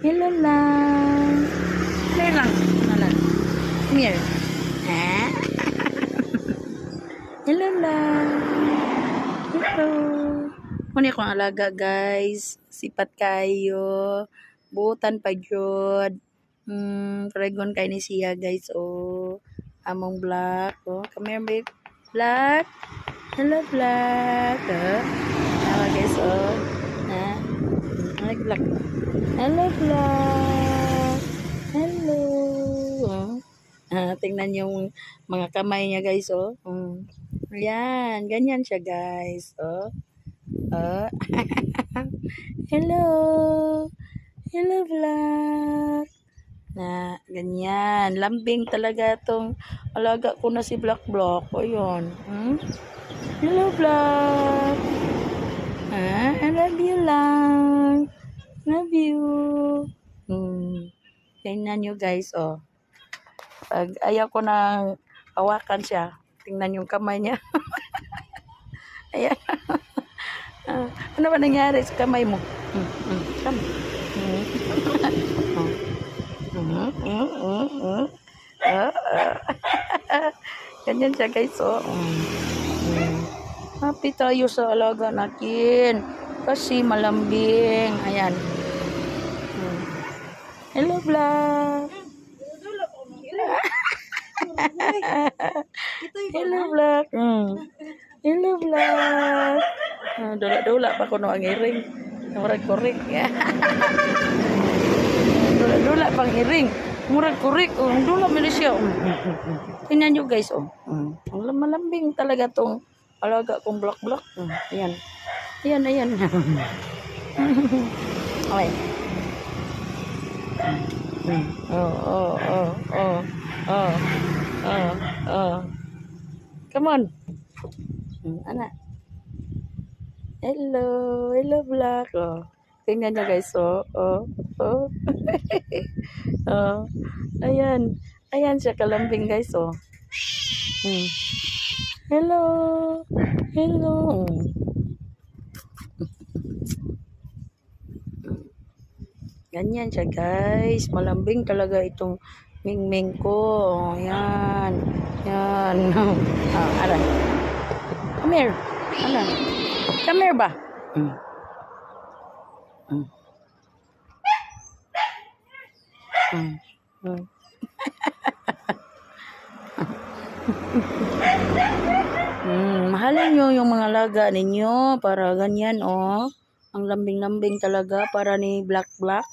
Hello lang. Here lang. Ano lang. Come here. Hello lang. Hello. Muna akong alaga guys. Sipat kayo. Buutan pa jud. Hmm, pregon kay ni siya guys. Oh, among black. Oh, come here babe. Black. Hello black. Oh. Tama guys. Oh. Ha? Ay, black. Hello black. Hello. Oh. Ah, tingnan yung mga kamay niya guys. Oh. Hmm. Ayan, ganyan siya guys. Oh. Oh. Hello. Hello, vlog. Na, ganyan. Lambing talaga tong alaga ko na si Black Block. O, yun. Hmm? Hello, vlog. Ha? I love you lang. Love you. Hmm. Tingnan nyo, guys, oh. Pag ayaw ko na hawakan siya, tingnan yung kamay niya. Ayan. Ah, ano ba nangyari sa kamay mo? Hmm, hmm, kamay. Hmm, hmm, hmm. Ah, ah. Ganyan siya guys, oh. Hmm. Happy tayo sa alaga natin. Kasi malambing. Ayan. Hello, vlog. Hello, vlog. Hmm. Hello, vlog. Ah, dula-dula pa ko no ang iring. Murag kurik. Dula-dula pang iring. Murag kurik. Oh, dula mo siya. Mm. Tingnan nyo guys. Oh. Mm. Malambing talaga tong alaga kong block-block. Mm. Ayan. Ayan, ayan. okay. Oh, oh, oh, oh, oh, oh, oh. Come on. Anak. Hello, hello vlog. Oh. Tingnan nyo guys, oh, oh, oh. oh. Ayan. Ayan siya kalambing guys, oh. Hmm. Hello. Hello. Ganyan siya guys. Malambing talaga itong mingming ko. Oh, yan. Yan. ah, aray. Come here. Ano? Come here ba? Mm. Mm. Mm. Mm. mm, mahalin nyo yung mga laga ninyo para ganyan, oh. Ang lambing-lambing talaga para ni Black Black.